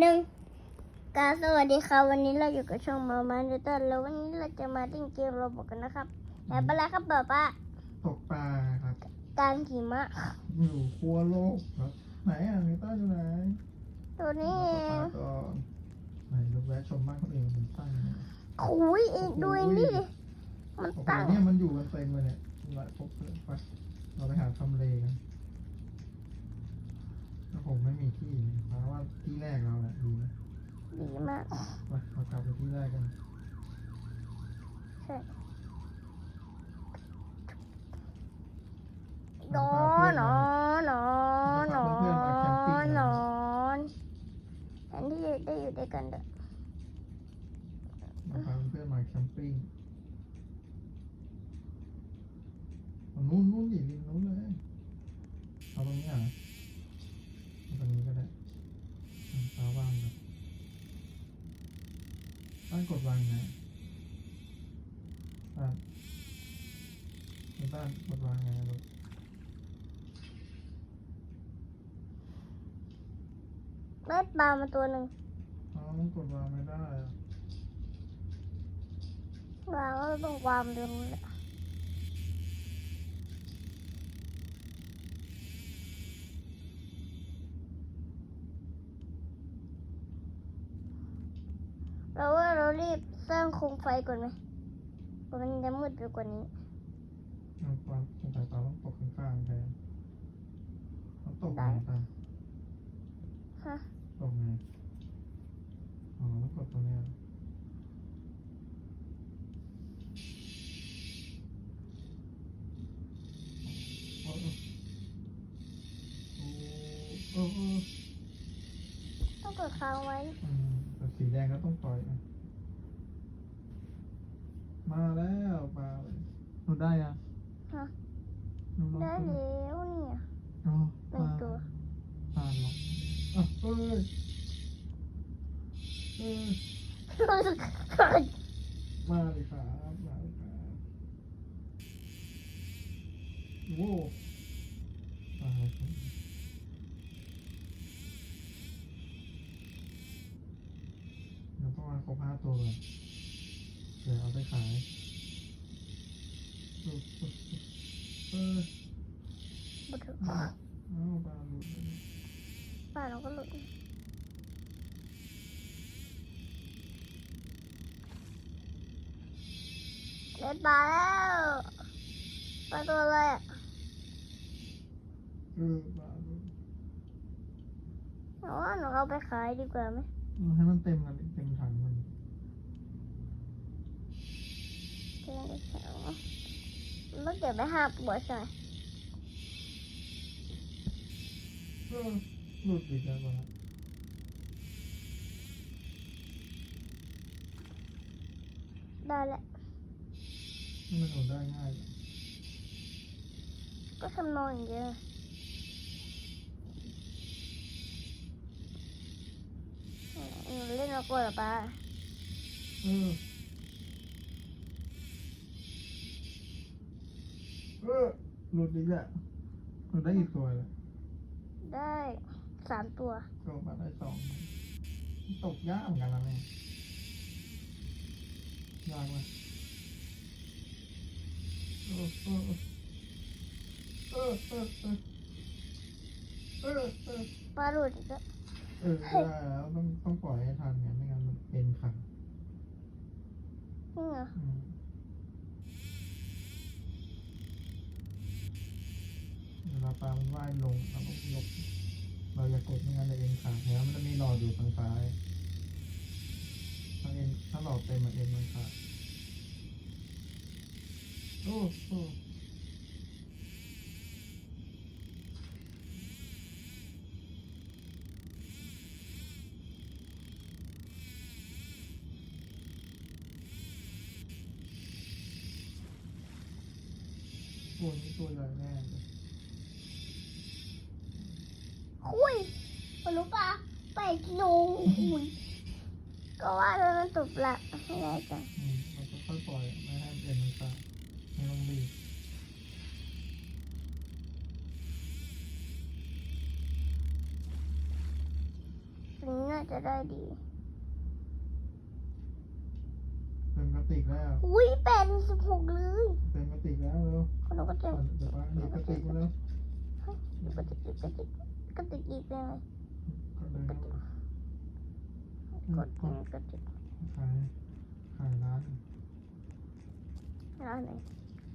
หนึ่งกราบสวัสดีครับวันนี้เราอยู่กับช่องมามาเดเตอร์แล้ววันนี้เราจะมาเล่นเกมโรบอทกันนะครับแต่เป็นไรครับป้าป้าตกปลาครับกลางหิมะอยู่ครัวโลกครับ ไหนอะนิต้าอยู่ไหนตัวนี้ตเอกปลางก่อนไหนดูแวะชมบ้านคนอื่นมันตั้งเนี่ยคุยเองดูไอ้นี่ดิมันโอ้โหตั้งเนี่ยมันอยู่กันเต็มเลยเนี่ยหลายพบเลยไปเราไปหาทำเลกัน ถ้าผมไม่มีที่เนี่ยเพราะว่าที่แรกเราแหละดีนะดีมากไปเรากลับไปที่แรกกันใช่นอนนอนนอนนอนนอนแทนที่จะได้อยู่ด้วยกันเด้อ เราพาเพื่อนๆมาแคมปิ้งเอานู่นนู่นดิริมนู้นเลยเอาตรงนี้เหรอะเอาตรงนี้ก็ได้เอาเท้าวางก่อนตั้ง กดวางไงตั้งไม่ตั้งกดวางไงลูกได้ปลามาตัวหนึ่งเอากดวางไม่ได้อะวางก็ต้องวางตรงนี้แหละเราว่าเรารีบสร้าง โคมไฟก่อนไหมเพราะมันจะมืดไปกว่านี้เอาความสงสัยตาต้องตกข้างๆแทนต้องตกไงตาฮะตกไงอ๋อต้องกดตรงเนี้ยโอ้โหโอ้โหต้องกดค้างไว้ อืมแต่สีแดงก็ต้องปล่อยนะ มาแล้วมาเลยหนูได้ยังฮะหนูลองได้ขึ้นแล้วเนี่ยอ๋อหนึ่งตัวผ่านหรออะเอ้ยเอ้ยมาเลยครับมาเลยครับโว้มาเลยครับเดี๋ยวต้องมาครบห้าตัวก่อน เดี๋ยวเอาไปขายเออเออหมดเถอะเอาปลาหลุดเลยป่าเราก็หลุดได้ปลาแล้วปลาตัวอะไรอะเออปลาหลุดหนูว่าหนูเอาไปขายดีกว่าไหมให้มันเต็มกันดิเต็มถัง มันเจอได้แถวแล้วเก็บไปห้าตัวใช่ไหม หลุดอีกแล้วหลุดได้อีกตัวเลยได้สามตัวก็มาได้สองตกยากเหมือนกันนะเนี่ยยากไหมเออเออเออเออเออเออเออปลาหลุดอีกแล้วเออได้แล้วต้องต้องปล่อยให้ทันไงไม่งั้นมันเป็นขังนี่เหรอ อืม เวลาปลามันว่ายลงเราต้องยก เราอย่ากดไม่งั้นจะเอ็นขาดแล้วมันจะมีหลอดอยู่ทางซ้าย ถ้าเอ็นถ้าหลอดเต็มมันเอ็นมันขาดโอ้โอ้โอ้นี่ตัวใหญ่แน่เลย คุยมัน รู้ปะไปกิโลคุยก็ว่าแล้วมันตกละไม่ได้จ้ะมเราก็ค่อยปล่อยไม่ให้มันเอ็นมันขาดไม่ต้องรีบถึงไงน่าจะได้ดีเต็มกระติกแล้ว อุ้ยเป็นสิบหกเลยเต็มกระติกแล้วเร็วคนเราก็เต็มเดี๋ยวป้าหยิบกระติกมาแล้วกระติกกระติกกระติกอีกเลย ก็เลยกดกดกระติกขายขายร้านร้านไหน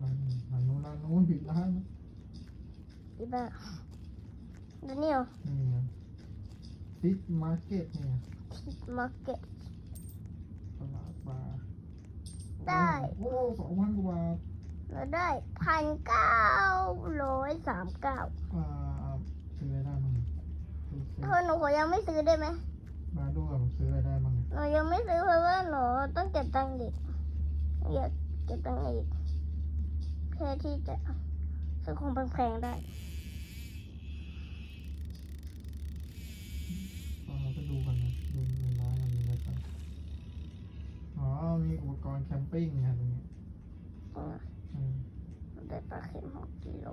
ร้านร้านนู้นร้านนู้นผิดร้านอีบ้าดูนี่เหรอนี่ไงฟิตมาร์เก็ตเนี่ยมาร์เก็ตตลาดปลาได้โอ้สองพันกว่าเราได้พันเก้าร้อยสามเก้าอ่าซื้ออะไรได้บ้า เธอหนูขอยังไม่ซื้อได้ไหมมาด้วยผมซื้ออะไรได้บ้างหนูยังไม่ซื้อเพราะว่าหนูต้องเก็บตังค์อีกอยากเก็บตังค์อีกเพื่อที่จะซื้อของแพงๆได้เราไปดูกันนะดูในร้านมันมีอะไรบ้างอ๋อ มีอุปกรณ์แคมปิ้งเนี่ยตรงนี้อ่าอืมได้ปลาเค็มหกกิโล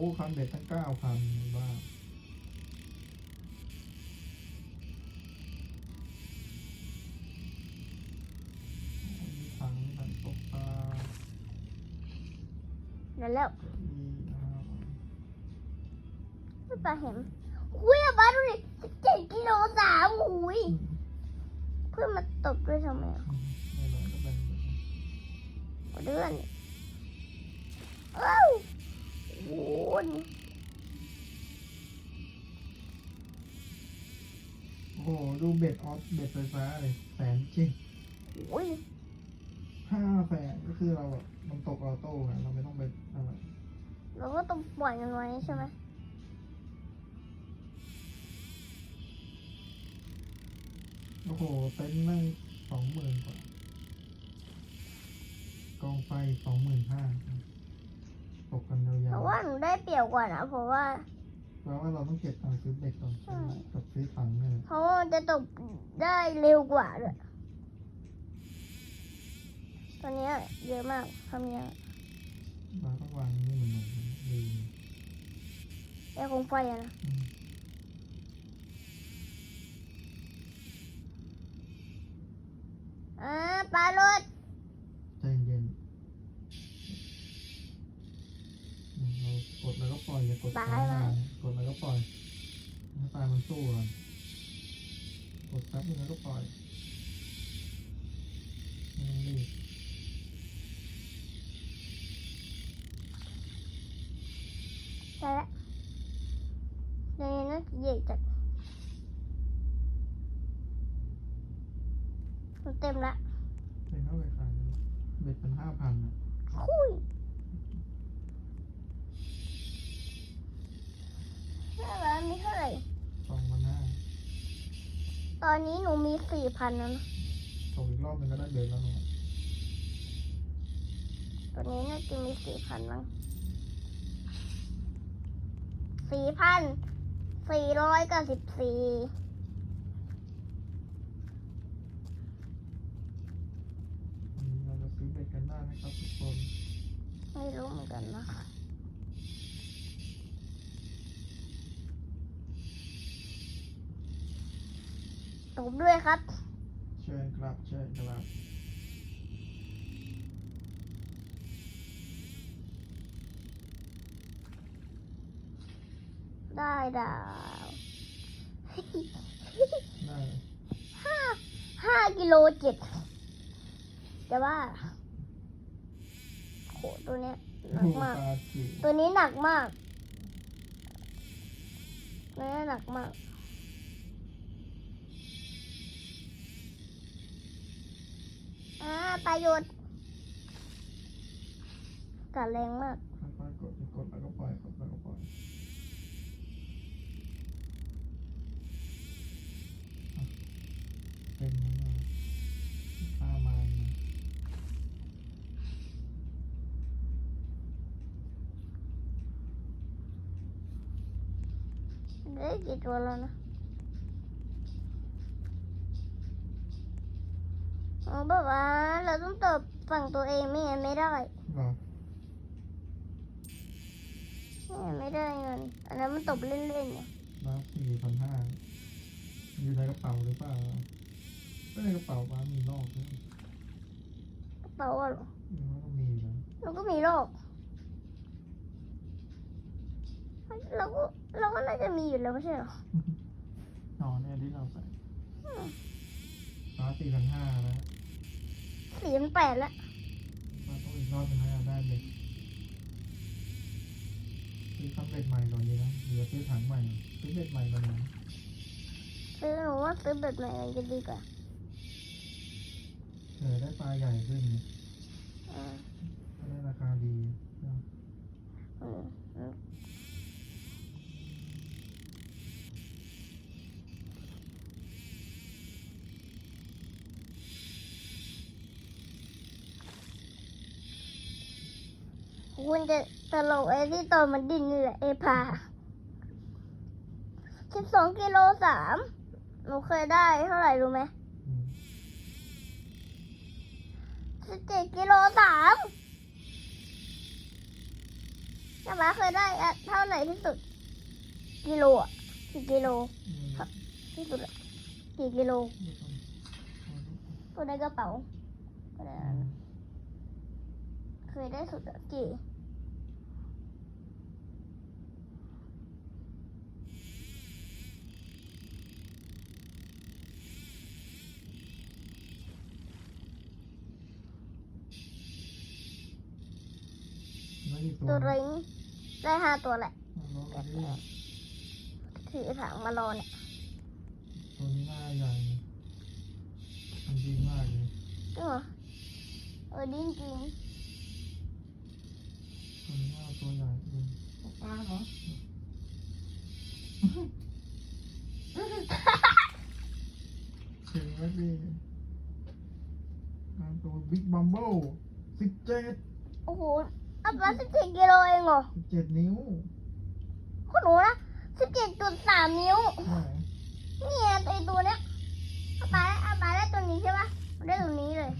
โอ้คันเบ็ดตั้งเก้าพันบ้ามีถังถังตกปลาเดี๋ยวแล้วมีนะครับไม่ปลาเห็นอุ้ยอะบ้าดูดิสิบเจ็ดกิโลสามอุ้ยเพื่อนมาตบด้วยทำไมอะไม่เป็นไรก็เป็นเดือนเอ้า อ้ยโอ้โห ดูเบ็ดออฟเบ็ดไฟฟ้าเลยแสนจริงโอ้ยห้าแสนก็คือเราแบบมันตกออโต้ไงเราไม่ต้องไปอะไรเราก็ต้องปล่อยมันไว้ใช่ไหมโอ้โหเต็นท์แม่งสองหมื่นกว่ากองไฟสองหมื่นห้าตกกันยาแต่ วว่าหนูได้เปรียบกว่านะเพราะว่าๆแปลว่าเราต้องเก็บตังค์ซื้อเบ็ดก่อนใช่กับซื้อถังเนี่ยเพราะว่ามันจะตกได้เร็วกว่าด้วยตอนเนี้ยเยอะมากทำเนี้ยเราต้องวางนี่เหมือนหนูดีไอ้คงไฟอะนะอืมอ่าปลารถ ใจเย็นอืมเรา กดแล้วก็ปล่อยอย่ากดค้างนานกดแล้วก็ปล่อยให้ปลามันสู้ก่อนกดแป๊บนึงแล้วก็ปล่อยไม่ต้องรีบใช่แล้วเดี๋ยวนี้นะใหญ่จัดมันเต็มละเป็นเท่าไหร่ขายเบ็ดเป็นห้าพันอะคุยห้าร้านมีเท่าไหร่ สองพันห้า ตอนนี้หนูมีสี่พันแล้วนะตกอีกรอบหนึงก็ได้เบ็ดแล้วเนาะตอนนี้น่าจะมีสี่พันมั้งสี่พันสี่ร้อยเก้าสิบสี่วันนี้เราจะซื้อเบ็ดกันได้ไหมครับทุกคน ไม่รู้เหมือนกันนะคะ ตบด้วยครับ เชิญครับ เชิญครับ ได้ดาวได้ห้าห้ากิโลเจ็ดแต่ว่าโหตัวเนี้ยหนักดูมากปลาจิ๋วตัวนี้หนักมากตัวนี้หนักมาก อ่าประโยชน์กัดแรงมากค่อยๆกดกดแล้วก็ปล่อยกดแล้วก็ปล่อยอะเป็นไหมเนี่ยข้ามาเนี่ยได้กี่ตัวแล้วนะ อ๋อแบบว่าเราต้องตอบฝั่งตัวเองไม่งั้นไม่ได้ไม่ไม่ได้เงินอันนั้นมันตบเล่นๆเนี่ยร้าสี่พันห้าอยู่ในกระเป๋าหรือเปล่าไม่ในกระเป๋าบ้ามีนอกกระเป๋าอะเหรอมันก็มีนะเราก็มีโรกเราก็เราก็น่าจะมีอยู่แล้วไม่ใช่หรอนอนเนี่ยที่เราใส่ร้าสี่พันห้านะ สี่พันแปดแล้วบ้าต้องอีกรอบหนึงให้เราได้เบ็ดซื้อทำเบ็ดใหม่ก่อนดีนะเดี๋ยวซื้อถังใหม่ซื้อเบ็ดใหม่ก่อนนะซื้อหนูว่าซื้อแบบไหนมันจะดีกว่าเออได้ปลาใหญ่ขึ้นอืมก็ได้ราคาดีนะ อืม มคุณจะตลกไอ้ที่ตอนมันดิ้นนี่แหละเอพาสิบสองกิโลสามหนูเคยได้เท่าไหร่รู้ไหมอืมสิบเจ็ดกิโลสามน้ามาเคยได้อะเท่าไหร่ที่สุด กิโลอะกี่กิโลอืมที่สุดอะกี่กิโลเดี๋ยวก่อนเอาดูตัวในกระเป๋าก็ได้อืมเคยได้สุดอะกี่ แล้วอีก ตัตัววริงได้ห้าตัวแหละเอาลองดูดิถือถังมารอเนี่ยตัวนี้หน้าใหญ่มันดีมากเลยจริงเหรอเออดิ้นจริงตัวนี้หน้าตัวใหญ่เองปลาเหรอถึงแล้วดิปลาตัวบิ๊กบัมเบิลสิบเจ็ด โอ้โหเอาไป สิบเจ็ดกิโลเองเหรอสิบเจ็ดนิ้วคุณหนูนะสิบเจ็ดจุดสามนิ้ว ไหนเนี่ยไอตัวเนี้ยเอาไปเอาไปได้ตัวนี้ใช่ปะได้ตัวนี้เลย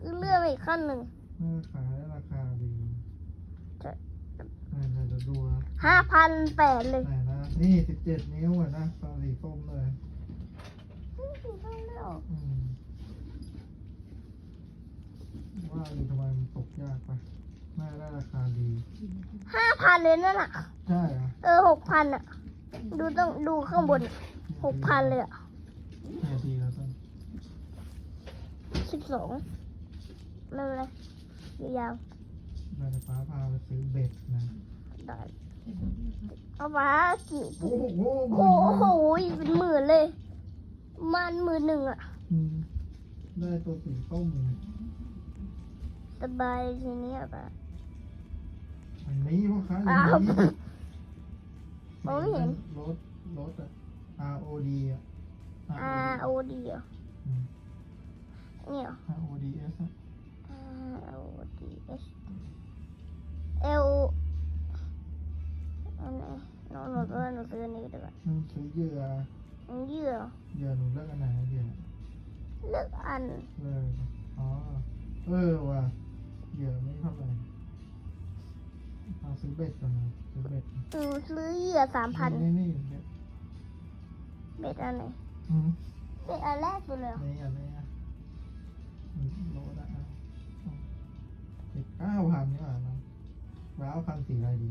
คือเลื่อนไปอีกขั้นหนึ่งน่าขายได้ราคาดีใช่ไหนไหนจะดูนะห้าพันแปดเลยไหนนะ นี่สิบเจ็ดนิ้วอะนะตาสีส้มเลยนี่คือเท่าไหร่หรออืมว่าอยู่ทำไมมันตกยากไป น่าได้ราคาดีห้าพันเลยนั่นอะ ใช่เหรอเออหกพันอะ ดูต้องดูข้างบนหกพันเลยอะแค่ดีแล้วต้นสิบสองไม่เป็นไรยาวเราจะฟ้าพาไปซื้อเบ็ดนะๆได้เอามากี่โอ้โหโอ้โหเป็นหมื่นเลย มันหมื่นหนึ่งอะ อืมได้ตัวสีส้มไงสบายทีนี้อะปะ อันนี้พ่อค้าอ้าวอันนี้มองไม่เห็น รถรถอะ R O D อะ R O D เหรออืม เนี่ยเหรอ R O D S อะ R O D S L อันไหนหนูหนูตัวหนูซื้ออันนี้ดีกว่าอืมซื้อเหยื่ออันเหยื่อเหยื่อหนูเลือกอันไหนเหยื่อเลือกอัน เลยอ๋อเออว่ะเหยื่อไม่เท่าไหร่ เอาซื้อเบ็ดก่อนนะซื้อเบ็ดหนูซื้อเหยื่อสามพันนี่นี่เบ็ดเบ็ดอันไหนอืมเบ็ดอันแรกสุดเลยเหรอนี่อันนี้อะอืมโลละอะเจ็ดเก้าพันนี่หว่านะว้าวพันสีอะไรดี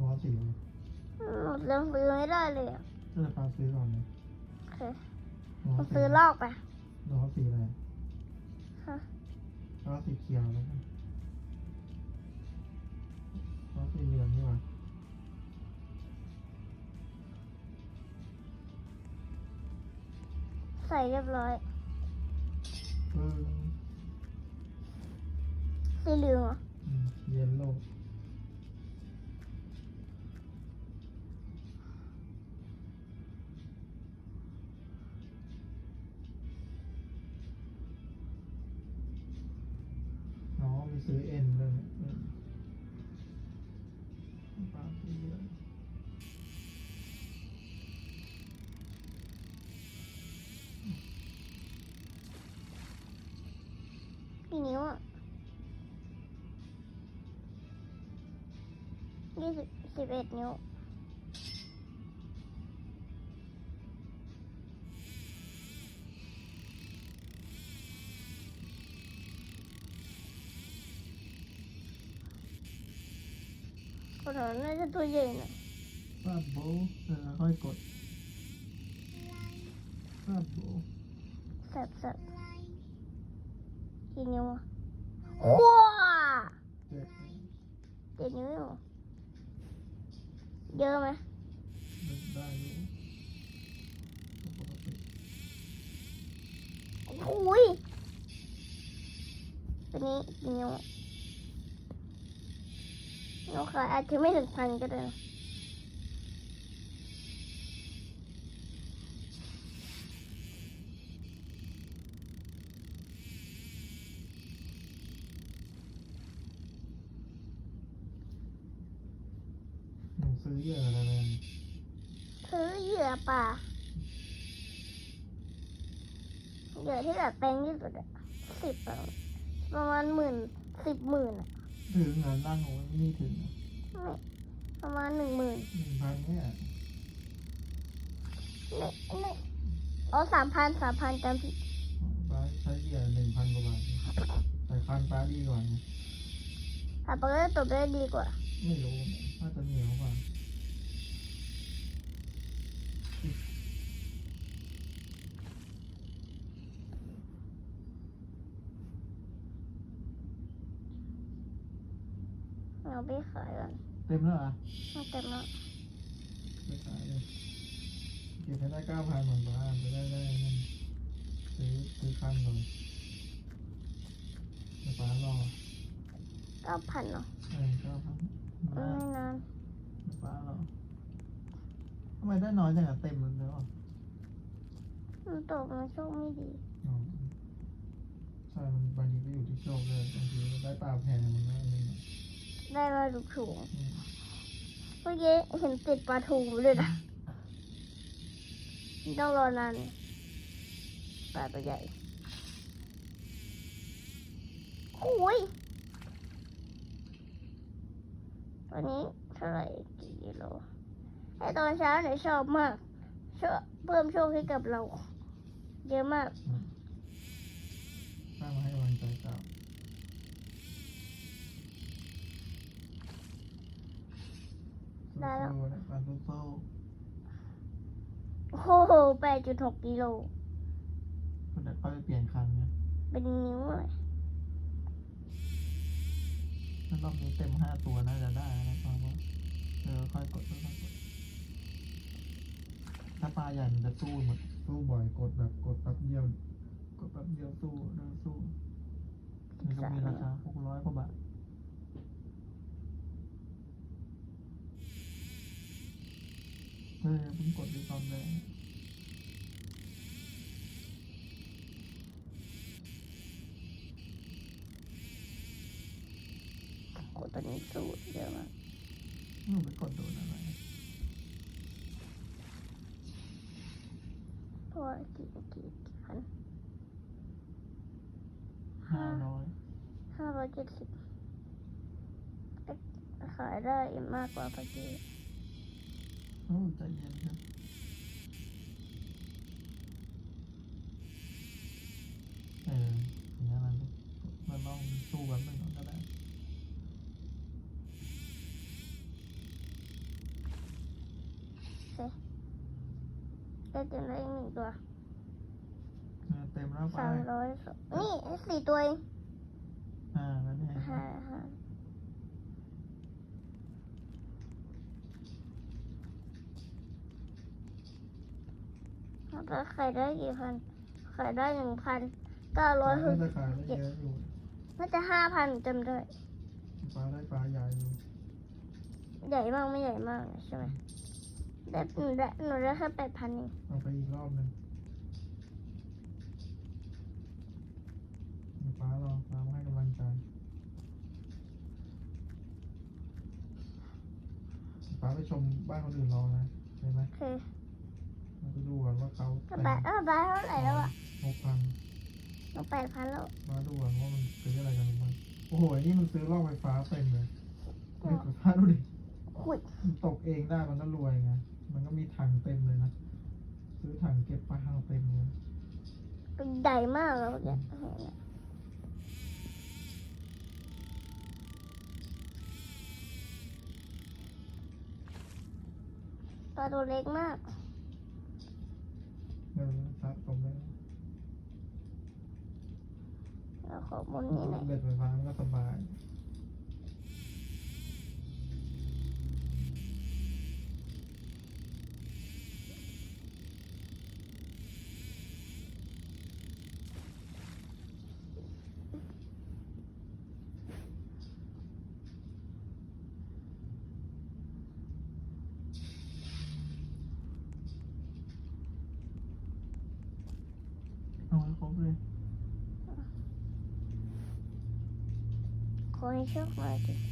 ร้อยสีอะไรหนูยังซื้อไม่ได้เลยอะก็จะปาซื้อก่อนเลยโอเคร้หอนูยสีซื้อลอกไปร้อยสีอะไรฮะร้อยสีเขียวแล้วกัน ร้อยสีเหลืองนี่หว่าใส่เรียบร้อยเออสีเหลืองเหรอ อืมเย็นโลก สิบสิบเอ็ดนิ้ว คนเราน่าจะตัวใหญ่หน่อยปาบโบเออค่อยกดปาบโบแสบแสบกี่นิ้วอะว้าเจ็ดเจ็ดนิ้ว เหรอเยอะไหมได้อุ้ยตัวนี้นิ้วนิ้วขาอาจจะไม่ถึงพันก็ได้ นะหนูซื้อเยอะอะไรเลยซื้อเหยื่อป่าเหยื่อที่แบบแปลงที่สุดอะสิบอะประมาณหมื่นสิบหมื่นอะถึงเงินนั่งโอ้ยนี่ถึงไม่ประมาณหนึ่งหมื่นหนึ่งพันเนี่ยไม่ไม่อ๋อสามพันสามพันจำผิดป้าใช้เหยื่อหนึ่งพันกว่าบาทแต่คันป้าดีกว่าไงถ้าปก็ตบได้ดีกว่า ไม่รู้น่าจะเหนียวกว่า เอา ไปขายก่อนเต็มแล้วเหรอะเอาแต่มาไปขายเลยเก็บให้ได้เก้าพันเหมือนป้าจะได้ได้นั่นซื้อซื้อคันก่อนเดี๋ยวป้ารอเก้าพันเนาะเออเก้าพันไม่นานเดี๋ยวป้ารอทำไมได้น้อยจังอะเต็มแล้วอะมันตกมันโชคไม่ดีอ๋อใช่มันบางทีก็อยู่ที่โชคเลยบางทีได้ปลาแพงมันก็นี่นะได้มาดูถูกอืมเมื่อกี้เห็นติดปลาทูด้วยนะต้องรอนานปลาตัวใหญ่โอ้ยวันนี้เท่าไหร่กี่กิโลไอตอนเช้าเนี่ยชอบมากชอบเพิ่มโชคให้กับเรา เยอะมาก สร้างมาให้กำลังใจเจ้า ได้แล้วสู้ๆนะปลาสู้โอ้โหแปดจุดหกกิโลๆคนเด็กค่อยไปเปลี่ยนคันเนี่ยเป็นนิ้วเลยถ้ารอบนี้เต็มห้าตัวน่าจะได้นะฟังว่าเออค่อยกดค่อยๆกดถ้าปลาใหญ่มันจะสู้หมดสู้บ่อยกดแบบกดแป๊บเดียว กดแป๊บเดียวสู้เดินสู้นี่ก็มีราคาหกร้อยกว่าบาท เออเพิ่งกดดูตอนแรกโอ้ตอนนี้สูตรเยอะมากหนูไปกดโดนอะไรเพราะว่ากี่กี่กี่พันห้าร้อยห้าร้อยเจ็ดสิบขายได้มากกว่าเมื่อกี้ โอ้ใจเย็นครับเอออย่างนั้นมันมันลองสู้กันหนึ่งก่อนก็ได้ได้เต็มได้อีกหนึ่งตัวเออเต็มแล้วไปสามร้อยนี่สี่ตัวเองอ่าแล้วเนี่ยห้าห้า แล้วก็ขายได้กี่พันขายได้หนึ่งพันเก้าร้อยหปลากจะขายได้เยอะอยู่น่าจะห้าพันจำได้ปลาได้ปลาใหญ่อยู่ใหญ่มากไม่ใหญ่มากใช่ไหมแต่หนูได้หนูได้แค่แปดพันเองเอาไปอีกรอบหนึ่งเดี๋ยวป้ารอป้ามาให้กำลังใจป้าไปชมบ้านคนอื่นรอนะใช่ไหมโอเค เราไปดูก่อนว่าเขากระบะเออบาทเท่าไหร่แล้วอะหกพันหนูแปดพันแล้วมาดูก่อนว่ามันซื้ออะไรกันบ้างโอ้โหอันนี่มันซื้อลอกไฟฟ้าเต็มเลยเฮ้ยป้าดูดิคุยมันตกเองได้มันก็รวยไงมันก็มีถังเต็มเลยนะซื้อถังเก็บปลาเต็มเลยเป็นใหญ่มากแล้วเนี่ยเห็นไหมปลาตัวเล็กมาก เงินสะสมเลยเราขอบนนี้หน่อย เบ็ดไฟฟ้ามันก็ สบายเอาใ